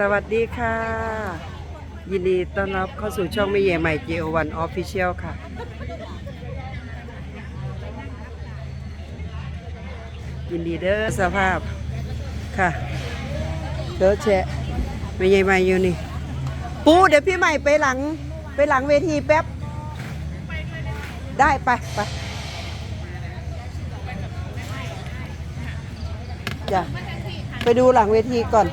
สวัสดีค่ะ ยินดีต้อนรับเข้าสู่ช่องไม่เย่ใหม่ JO1 Official ค่ะ ยินดีเด้อสภาพค่ะเด้อแชะไม่เย่ใหม่อยู่นี่ ปูเดี๋ยวพี่ใหม่ไปหลังไปหลังเวทีแป๊บ ได้ไปไปจ้ะไปดูหลังเวทีก่อน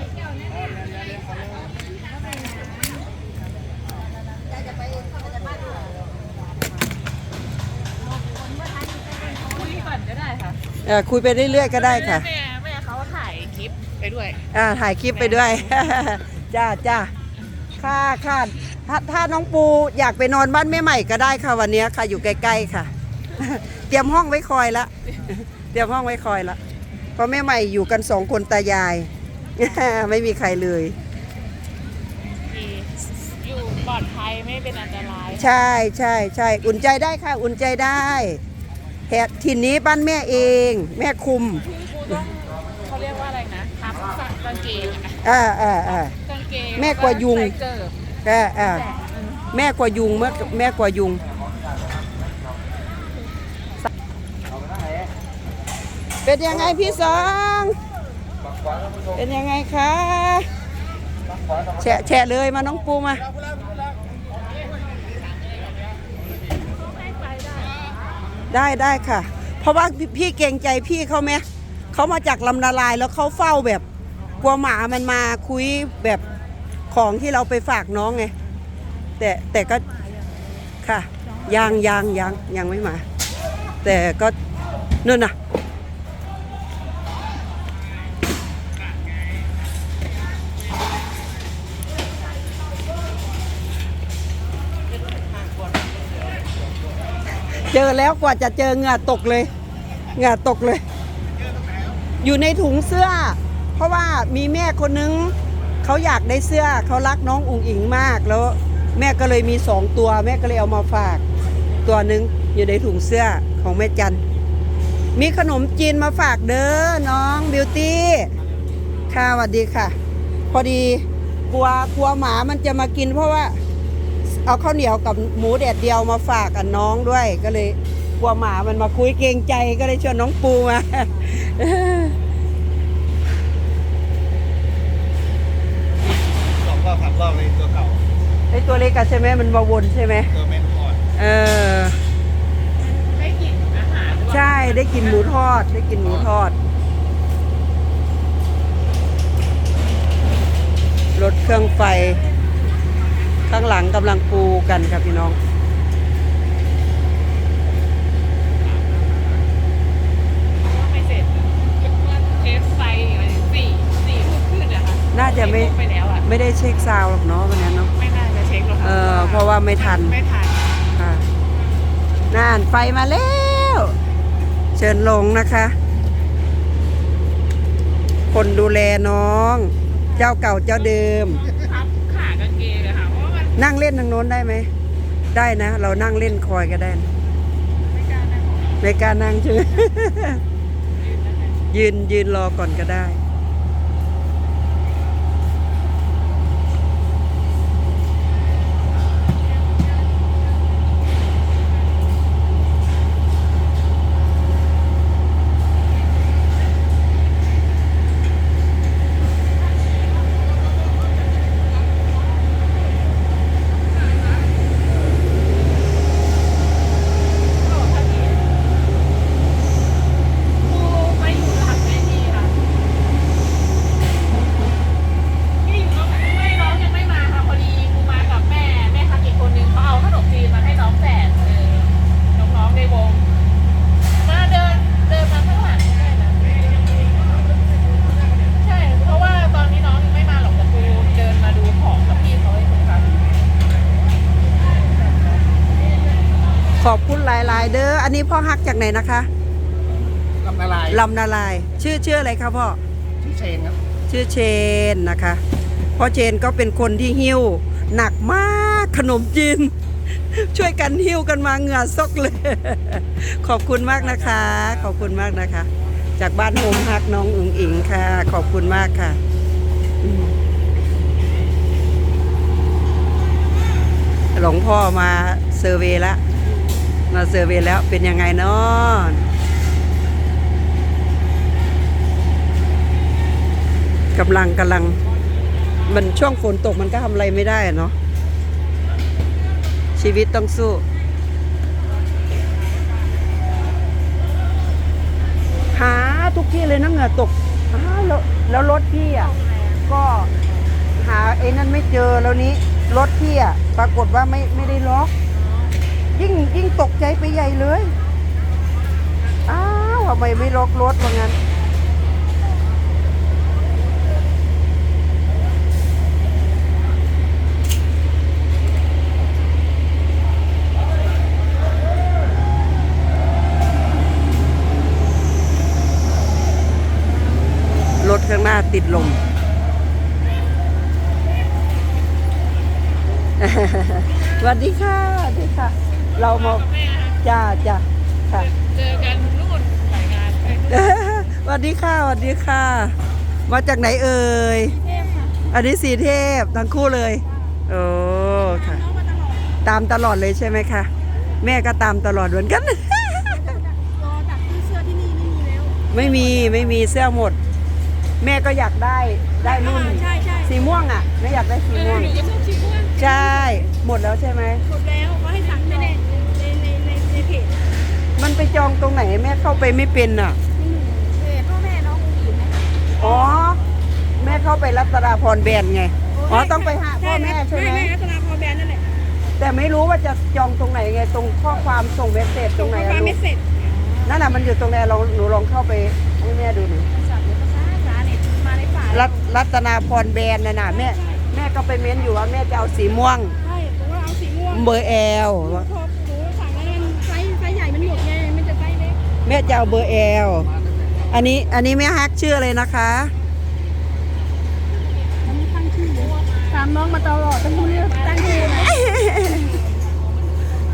เอ่อคุยไปเรื่อยๆก็ได้ค่ะ แม่แม่เขาถ่ายคลิปไปด้วย อ่าถ่ายคลิปไปด้วย จ้าจ้าค่ะค่ะถ้าถ้าน้องปูอยากไปนอนบ้านแม่ใหม่ก็ได้ค่ะวันนี้ค่ะอยู่ใกล้ๆค่ะ เตรียมห้องไว้คอยละ เตรียมห้องไว้คอยละเพราะแม่ใหม่อยู่กันสองคนตายาย ไม่มีใครเลยที่อยู่ปลอดภัยไม่เป็นอันตราย ใช่ใช่ใช่อุ่นใจได้ค่ะ อุ่นใจได้ แถถิ่นนี้บ้านแม่เอง แม่คุมกูต้องเขาเรียกว่าอะไรนะทับสักกางเกงอะอ่าอ่าอ่ากางเกงแม่กว่ายุงใส่เกิบอ่าอ่าแต่เออแม่กว่ายุงเมื่อแม่กว่ายุงเป็นยังไงพี่สองเป็นยังไงคะแฉะแฉะเลยมาน้องปูมา ได้ได้ค่ะ เพราะว่าพี่เกรงใจพี่เขาไหมเขามาจากลำนาลายแล้วเขาเฝ้าแบบกลัวหมามันมาคุยแบบของที่เราไปฝากน้องไงแต่แต่ก็ค่ะยังยังยังยังไม่มา แต่ก็นู่นน่ะ อแล้วกว่าจะเจอเหงื่อตกเลยเหงื่อตกเลย อยู่ในถุงเสื้อ เพราะว่ามีแม่คนนึงเขาอยากได้เสื้อเขารักน้องอุ๋งอิงมากแล้ว แม่ก็เลยมีสองตัว แม่ก็เลยเอามาฝาก ตัวหนึ่งอยู่ในถุงเสื้อของแม่จันมีขนมจีนมาฝากเด้อน้องบิวตี้ค่ะสวัสดีค่ะ พอดีกลัวกลัวหมามันจะมากินเพราะว่า เอาข้าวเหนียวกับหมูแดดเดียวมาฝากกับน้องด้วยก็เลยกลัวหมามันมาคุยเกรงใจก็เลยชวนน้องปูมาสองรอบสามรอบเลยตัวเก่าไอตัวเล็กอะใช่ไหมมันมาวนใช่ไหมตัวแม่นอ่อนเออได้กลิ่นอาหารด้วยใช่ได้กินหมูทอด ได้กินหมูทอดรถเครื่องไฟ ข้างหลังกำลังปูกันครับพี่น้อง ไม่เสร็จเมื่อเทสไฟอะไรสี่สี่ทุ่มขึ้นนะคะน่าจะไม่สี่ทุ่ไปแล้วอะ ไม่ได้เช็คซาวด์หรอกเนาะวันนั้นเนาะ ไม่น่าจะเช็คหรอกค่เออเพราะว่าไม่ทัน ไม่ทันค่ะน่านไฟมาแล้ว เชิญลงนะคะ คนดูแลน้อง เจ้าเก่าเจ้าเดิม นนั่งเล่นทางโน้นได้ไหม ได้นะ เรานั่งเล่นคอยก็ได้นะไม่กล้านั่งไม่กล้านั่งใช่ไหมยืนยืนรอก่อนก็ได้ หลายเด้อ อันนี้พ่อฮักจากไหนนะคะลำนาลายลำนาลาย ชื่อชื่ออะไรคะพ่อ ชื่อเชนครับ ชื่อเชนนะคะ พ่อเชนก็เป็นคนที่หิ้ว หนักมากขนมจีน ช่วยกันหิ้วกันมาเหงื่อซกเลย ขอบคุณมากนะคะ ขอบคุณมากนะคะ จากบ้านโฮมฮักน้องอุ๋งอิงค่ะ ขอบคุณมากค่ะหลวงพ่อมาเซอร์เวแล้ว มาเซอร์เวย์แล้วเป็นยังไงเนาะกำลังกำลัง มันช่วงฝนตกมันก็ทำอะไรไม่ได้เนาะชีวิตต้องสู้หาทุกที่เลยนะเหงื่อตกอ้าวแล้วแล้วรถพี่อะ ก็หาไอ้นั่นไม่เจอแล้วนี้รถพี่อะ ปรากฏว่าไม่ไม่ได้ล็อก ยิ่งยิ่งตกใจไปใหญ่เลย อ้าวทำไมไม่ล็อกรถว่างั้น รถข้างหน้าติดลม สวัสดีค่ะสวัสดีค่ะ เรามาแม่ค่ะจ้าจ้าค่ะ เจอกันนู่นสายงานไปสวัสดีค่ะสวัสดีค่ะ มาจากไหนเอ่ย เทพค่ะอันนี้สีเทพทั้งคู่เลย โอ้ ค่ะน้องมาตลอดตามตลอดเลยใช่ไหมคะ แม่ก็ตามตลอดเหมือนกัน รอดักซื้อเสื้อที่นี่ไม่มีแล้ว ไม่มีไม่มีเสื้อหมด แม่ก็อยากได้ได้รุ่นอ่าใช่ใช่ สีม่วงอะแม่อยากได้สีเออม่วง หนูก็ชอบชิมม่วงใช่ หมดแล้วใช่ไหม หมดแล้ว มันไปจองตรงไหนแม่เข้าไปไม่เป็นอะเพจพ่อแม่น้องอุ้งอิงไหมอ๋อ แม่เข้าไปรัตนาพรแบรนด์ไง อ๋อต้องไปหาพ่อแม่ใช่ไหมแม่รัตนาพรแบรนด์นั่นแหละแต่ไม่รู้ว่าจะจองตรงไหนไง ตรงข้อความส่งเมสเซจตรงไหนข้ออะความลูไม่กเสร็จนั่นน่ะมันอยู่ตรงไหนเราหนูลองเข้าไปให้แม่ดูหน่อยสั่งเดี๋ยวภาษาภาษาเนี่ยมาในฝ่ายรัตรัตนาพรแบรนด์น่ะนะแม่แม่ก็ไปเม้นอยู่ว่าแม่จะเอาสีม่วง ใช่ผมว่าเอาสีม่วงเบอร์แอลพอหนู ม่จะเอาเบอร์แอลอันนี้อันนี้แม่ฮักชื่ออะไรนะคะมันตั้งชื่อตามน้องมาตลอดตั้งชื่อตั้งชื่อ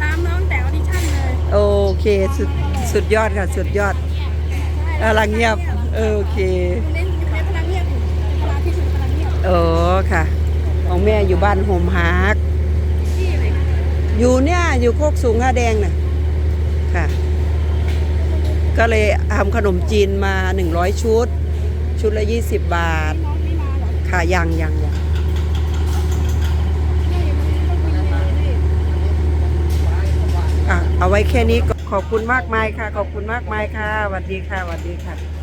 ตามน้องแต่ออดิชั่นเลยโอเคสุดสุดยอดค่ะ สุดยอดกำลังเงียบโอเคเน้นเน้นพลังเงียบอยู่พลังที่สุดพลังเงียบโอ้ค่ะ ของแม่อยู่บ้านโฮมฮาร์กที่ไหนอยู่เนี่ยอยู่โคกสูงห้าแดงน่ะค่ะ ก็เลยทำขนมจีนมา 100 ชุด ชุดละ 20 บาทน้องไม่มาหรอค่ะยังยังยังอะเอาไว้แค่นี้ก็ขอบคุณมากมายค่ะ ขอบคุณมากมายค่ะสวัสดีค่ะสวัสดีค่ะ